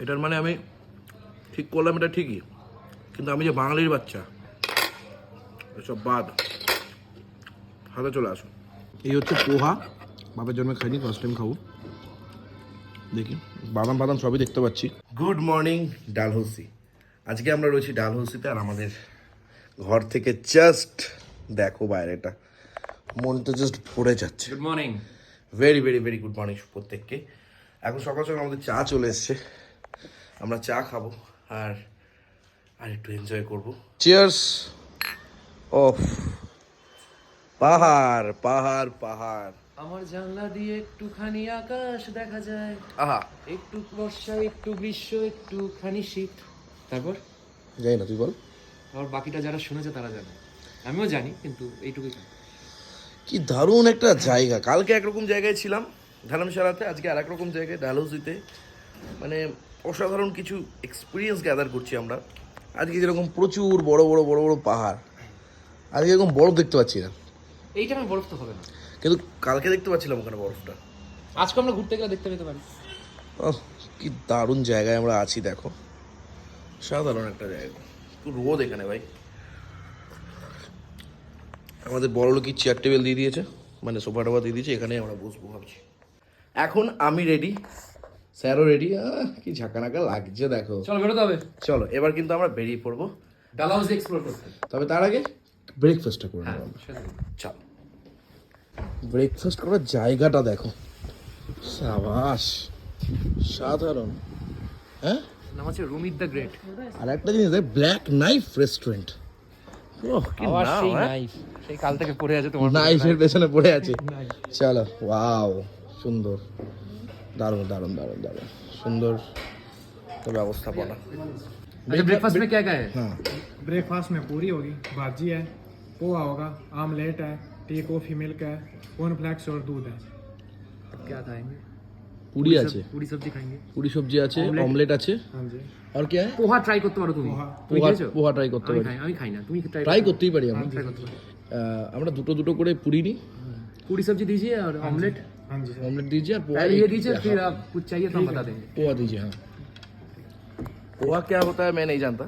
এটার মানে আমি ঠিক করলাম এটা ঠিকই। কিন্তু আমি যে বাঙালির বাচ্চা এসব বাদ। হাতে চলে আসুন। এই হচ্ছে পোহা। বাবার জন্য খাইনি ফার্স্ট টাইম খাব। দেখি বাদাম বাদাম সবই দেখতে পাচ্ছি। Good morning Dalhousie. আজকে আমরা রয়েছি ডালহৌসিতে আর আমাদের ঘর থেকে জাস্ট দেখো বাইরেটা। মনটা জাস্ট ভরে যাচ্ছে। Good morning very very very good morning প্রত্যেককে। এখন সকাল সকাল আমাদের চা চলে এসছে। আমরা চা খাব আর আর একটু এনজয় করব। চিয়ার্স অফ পাহাড় পাহাড় পাহাড়। আমার জানলা দিয়ে একটুখানি আকাশ দেখা যায়। আহা। একটু বর্ষা একটু গ্রীষ্ম একটুখানি শীত। তারপর? যাই না তুই বল। আবার বাকিটা যারা শুনেছে তারা জানে। আমিও জানি কিন্তু এইটুকুই জানি। কি দারুণ একটা জায়গা। কালকে একরকম জায়গায় ছিলাম ধর্মশালাতে আজকে আর এক রকম জায়গায় ডালহৌসিতে মানে অসাধারণ কিছু এক্সপিরিয়েন্স গ্যাদার করছি আমরা। আজকে যেরকম প্রচুর বড় বড় বড় বড় পাহাড় আজকে এরকম বরফ দেখতে পাচ্ছি না। এইটা আমি বরফ তো হবে না। কিন্তু কালকে দেখতে পাচ্ছিলাম ওখানে বরফটা। আজকে আমরা ঘুরতে গেলে দেখতে পেতে পারি। ওহ, কি দারুণ জায়গায় আমরা আছি দেখো। সাধারণ একটা জায়গা। একটু রোদ এখানে ভাই। আমাদের বড় লোকই চেয়ার টেবিল দিয়ে দিয়েছে মানে সোফা টোফা দিয়ে দিয়েছে এখানে আমরা বসবো ভাবছি। এখন আমি রেডি স্যারও রেডি কি ঝাঁকানাকা লাগছে দেখো। চলো বেরোতে হবে। চলো এবার কিন্তু আমরা বেরিয়ে পড়ব। ডাল হাউস এক্সপ্লোর করতে তবে তার আগে ব্রেকফাস্টটা করে নেব আমরা। চলো। ব্রেকফাস্ট করার জায়গাটা দেখো। সাবাস সাধারণ। হ্যাঁ? নাম হচ্ছে রুমিত দ্য গ্রেট আর একটা জিনিস দেখ ব্ল্যাক নাইফ রেস্টুরেন্ট হ্যাঁ? সেই কাল থেকে পড়ে আছে তোমার নাইফের পেছনে পড়ে আছে। চলো ওয়াও সুন্দর। দারুণ দারুণ দারুণ দারুণ সুন্দর তো ব্যবস্থাপনা अच्छा ब्रेकफास्ट में क्या क्या है হ্যাঁ ब्रेकफास्ट में पूरी होगी भाजी है पोहा होगा आमलेट है टी कॉफ़ी मिल्क है कॉर्नफ्लेक्स और दूध है क्या खाएंगे পুরি আছে पूरी सब्जी खाएंगे পুরি সবজি আছে অমলেট আছে हाँ जी আর কি আছে পোহা ট্রাই করতে পারো তুমি পোহা। তুমি পোহা খেয়েছো পোহা ট্রাই করতে আমি পারি খাই আমি খাই না তুমি ট্রাই ট্রাই করতেই পারি আমরা ট্রাই করতে পারো আহ, আমরা দুটো দুটো করে পুরি নিই पूरी सब्जी दीजिए और ऑमलेट हाँ जी सर ऑमलेट दीजिए और पोहा पहले ये एक- दीजिए हाँ, फिर आप कुछ चाहिए तो हम बता देंगे पोहा दीजिए हाँ पोहा क्या होता है मैं नहीं जानता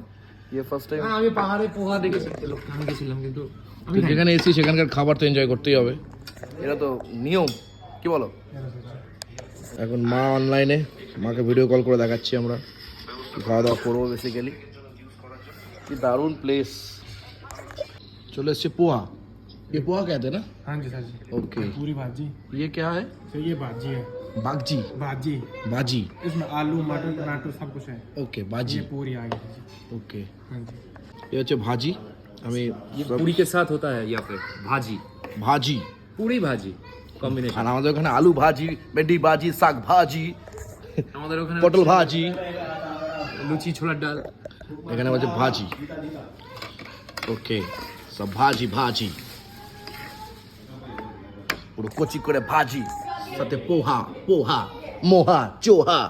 ये ফার্স্ট টাইম হ্যাঁ আমি পাহাড়ে পোহা দেখেছি আমি গেছিলাম কিন্তু আমি খাইনি। যেখানে এসেছি সেখানকার খাবার তো এনজয় করতেই হবে এটা তো নিয়ম কি বলো এখন মা অনলাইনে মাকে ভিডিও কল করে দেখাচ্ছি আমরা খাওয়া দাওয়া করবো বেসিক্যালি কি দারুণ প্লেস চলে এসছে পোহা ये पोहा कहते हैं ना हाँ जी सर जी ओके पूरी भाजी ये क्या है सर ये भाजी है बागजी भाजी बाजी इसमें आलू मटर टमाटर सब कुछ है ओके बाजी ये पूरी आ गई जी ओके हाँ जी ये হচ্ছে ভাজি আমি ये पूरी के साथ होता है यहाँ पे भाजी ভাজি पूरी भाजी কম্বিনেশন আর আমাদের ওখানে আলু ভাজি ভেন্ডি ভাজি শাক ভাজি আমাদের ওখানে পটল ভাজি লুচি ছোলার ডাল এখানে বলছে ভাজি ওকে সব ভাজি ভাজি পুরো কচি করে ভাজি সাথে পোহা পোহা মোহা চোহা।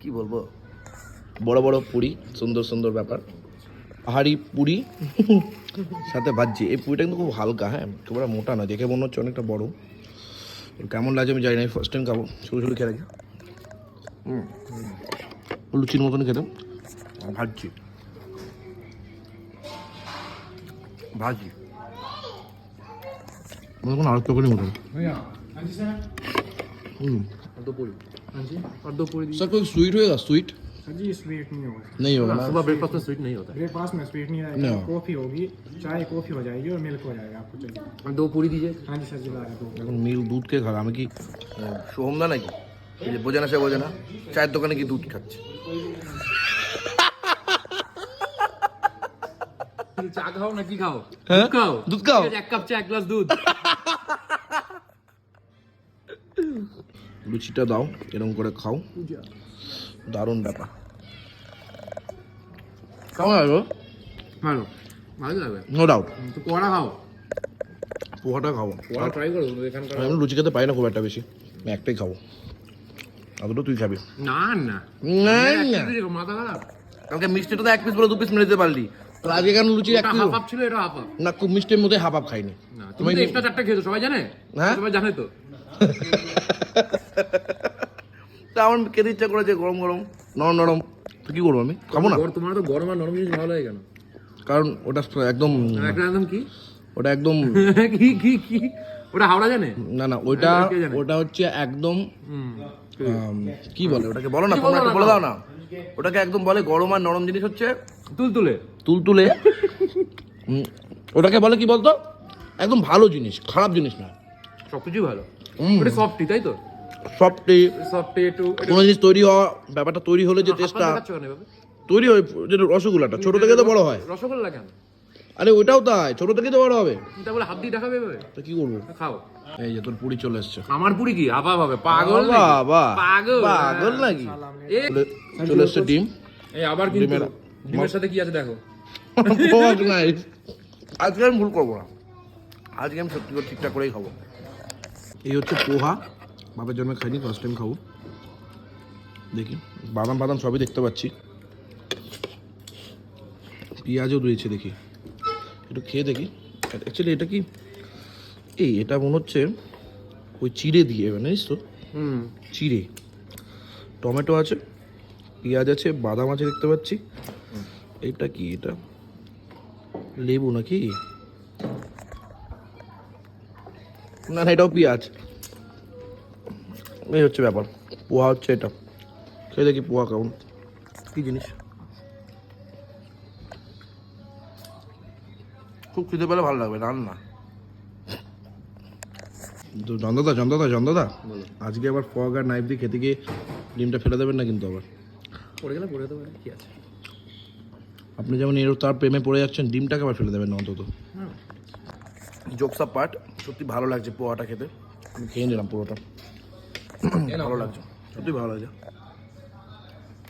কি বলব? বড় বড় পুরি সুন্দর সুন্দর ব্যাপার। পাহাড়ি পুরি সাথে ভাজি এই পুরিটা কিন্তু খুব হালকা হ্যাঁ? একেবারে মোটা নয় দেখে মনে হচ্ছে অনেকটা বড়। কেমন লাগছে আমি জানি না ফার্স্ট টাইম খাব। শুরু শুরু খেয়ে রাখি হুম। লুচির মতন খেতাম ভাজি ভাজি। মনে কোনো আরেকটু করে মতন भैया हाँ जी सर হুম और दो पूरी हाँ जी और दो पूरी सर कोई स्वीट होएगा स्वीट सर जी स्वीट नहीं होगा नहीं होगा ना सुबह ब्रेकफास्ट में स्वीट नहीं होता ब्रेकफास्ट में स्वीट नहीं No. रहेगा कॉफ़ी होगी चाय कॉफ़ी हो जाएगी और मिल्क हो जाएगा आपको चाहिए और दो पूरी दीजिए हाँ जी सर जी ला रहे दो এখন মিল দুধ কে খাবে আমি কি সোহমদা নাকি এই যে বোঝে না সে বোঝে না চায়ের দোকানে কি দুধ খাচ্ছে চা খাও না কি খাও? হ্যাঁ? দুধ খাও? দুধ খাও? এক কাপ চা এক গ্লাস দুধ। লুচিটা দাও এরকম করে খাও। দারুণ ব্যাপার। কেমন লাগল ভালো। ভালো লাগবে নো ডাউট তো পোড়া খাও। পোহাটা খাব। পোড়া ট্রাই করো এখানকার আমি লুচি খেতে পাই না খুব একটা বেশি। আমি একটাই খাব। আদৌ তুই খাবি। না না। না মাথা খারাপ। কালকে মিষ্টিটা তো এক পিস বলে দু পিস মেরে দিতে পারলি। তো আজকে কেন লুচি এক হাফ ছিল এটা হাফ না খুব মিষ্টির মধ্যে হাফ হাফ খাইনি। না তুমি তো এক্সট্রা চারটা খেয়েছো সবাই জানে? হ্যাঁ? সবাই জানে তো। তা আমার খেতে ইচ্ছা করেছে গরম গরম নরম নরম। তো কি করব আমি? খাব না? তোমার তো গরম আর নরম জিনিস ভালো লাগে কেন? কারণ ওটা একদম একটা একদম কি? ওটা একদম কি কি কি? ওটা হাওড়া জানে? না না জানে? ওটা হচ্ছে একদম কি বলে ওটাকে? বলো না তোমরা বলে দাও না। ওটাকে একদম বলে গরম আর নরম জিনিস হচ্ছে তুলতুলে। তুলতুলে। ওটাকে বলে কি বলতো? একদম ভালো জিনিস খারাপ জিনিস না সবকিছুই ভালো। ওটা সফটি তাই তো? সবটি সফটি একটু কোনো জিনিস তৈরি হওয়া ব্যাপারটা তৈরি হলে যে টেস্টটা? তৈরি হয় যেটা রসগোল্লাটা ছোট থেকে তো বড় হয়। রসগোল্লা কেন? আরে ওইটাও তাই ছোট থেকে তো বড় হবে। হাত দিয়ে দেখাবে এভাবে? তো কি করব? খাও। এই যে তোর পুরি চলে এসছে। আমার পুরি কি? আবা ভাবে পাগল? বাবা পাগল। পাগল নাকি? চলে- চলে এসছে ডিম। এই আবার কিন্তু ডিমের- সাথে কি আছে দেখো? বহুত আজকে আমি ভুল করব না। আজকে আমি সত্যি করে ঠিকঠাক করেই খাব। এই হচ্ছে পোহা। বাবার জন্য খাইনি ফার্স্ট টাইম খাব। দেখি। বাদাম বাদাম সবই দেখতে পাচ্ছি। পেঁয়াজও রয়েছে দেখি। একটু খেয়ে দেখি। অ্যাকচুয়ালি এটা কি? এই এটা মনে হচ্ছে ওই চিড়ে দিয়ে জানিস তো? হুম। চিড়ে। টমেটো আছে। পেঁয়াজ আছে বাদাম আছে দেখতে পাচ্ছি। এটা কি এটা? লেবু নাকি? না না এটাও পেঁয়াজ। এই হচ্ছে ব্যাপার। পোহা হচ্ছে এটা। খেয়ে দেখি পোহা কেমন। কি জিনিস? খুব খেতে পেলে ভালো লাগবে রান্না। তো জন্দদা জন্দদা বলো। আজকে আবার ফগ আর নাইফ দিয়ে খেতে গিয়ে ডিমটা ফেলে দেবেন না কিন্তু আবার। পড়ে গেলে পড়ে যেতে পারে কি আছে? আপনি যেমন এর তার প্রেমে পড়ে যাচ্ছেন ডিমটাকে আবার ফেলে দেবেন অন্তত। হুম। জোকসা পার্ট সত্যি ভালো লাগছে পোহাটা খেতে। আমি খেয়ে নিলাম পুরোটা ভালো লাগছে সত্যি ভালো লাগছে।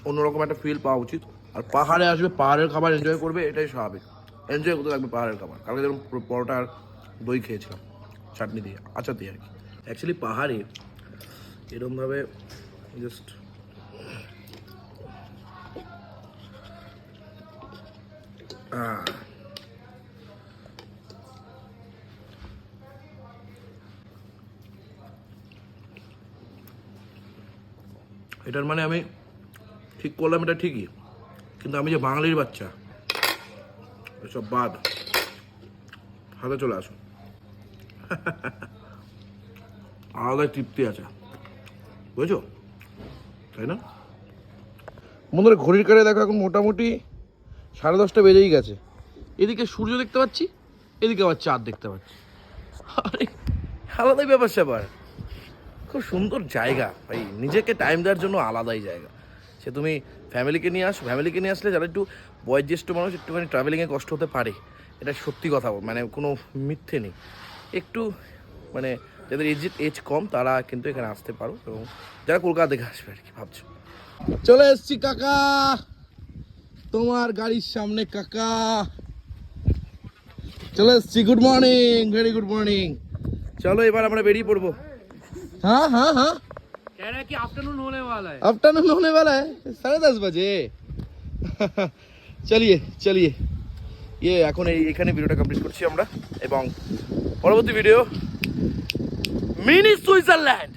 অন্যরকম একটা ফিল পাওয়া উচিত। আর পাহাড়ে আসবে পাহাড়ের খাবার এনজয় করবে এটাই স্বাভাবিক। এনজয় করতে লাগবে পাহাড়ের খাবার। কালকে যেমন পুরো পরোটা আর দই খেয়েছিলাম চাটনি দিয়ে আচার দিয়ে আর কি। অ্যাকচুয়ালি পাহাড়ে এরমভাবে জাস্ট এটার মানে আমি ঠিক করলাম এটা ঠিকই, কিন্তু আমি যে বাঙালির বাচ্চা, এসব বাদ। হাতে চলে আসুন। আলাদা তৃপ্তি আছে। বুঝেছ? তাই না? বন্ধুরা, ঘড়ির কারে দেখো এখন মোটামুটি সাড়ে দশটা বেজেই গেছে। এদিকে সূর্য দেখতে পাচ্ছি এদিকে আবার চাঁদ দেখতে পাচ্ছি। আরে আলাদাই ব্যাপার স্যাপার। খুব সুন্দর জায়গা ভাই। নিজেকে টাইম দেওয়ার জন্য আলাদাই জায়গা। সে তুমি ফ্যামিলিকে নিয়ে আসো ফ্যামিলিকে নিয়ে আসলে যারা একটু বয়োজ্যেষ্ঠ মানুষ একটুখানি ট্রাভেলিংয়ে কষ্ট হতে পারে এটা সত্যি কথা মানে কোনো মিথ্যে নেই। একটু মানে যাদের এজ এজ কম তারা কিন্তু এখানে আসতে পারো এবং যারা কলকাতা থেকে আসবে আর কি ভাবছ। চলে এসছি কাকা! তোমার গাড়ির সামনে কাকা চলে এসছি good morning very good morning চলো এবার আমরা বেরিয়ে পড়বো हाँ हाँ हाँ कह रहा है कि आफ्टरनून होने वाला है आफ्टरनून होने वाला है साढ़े दस बजे চলিয়ে চলিয়ে ইয়ে এখন এই এখানে ভিডিওটা কমপ্লিট করছি আমরা এবং পরবর্তী ভিডিও মিনি সুইজারল্যান্ড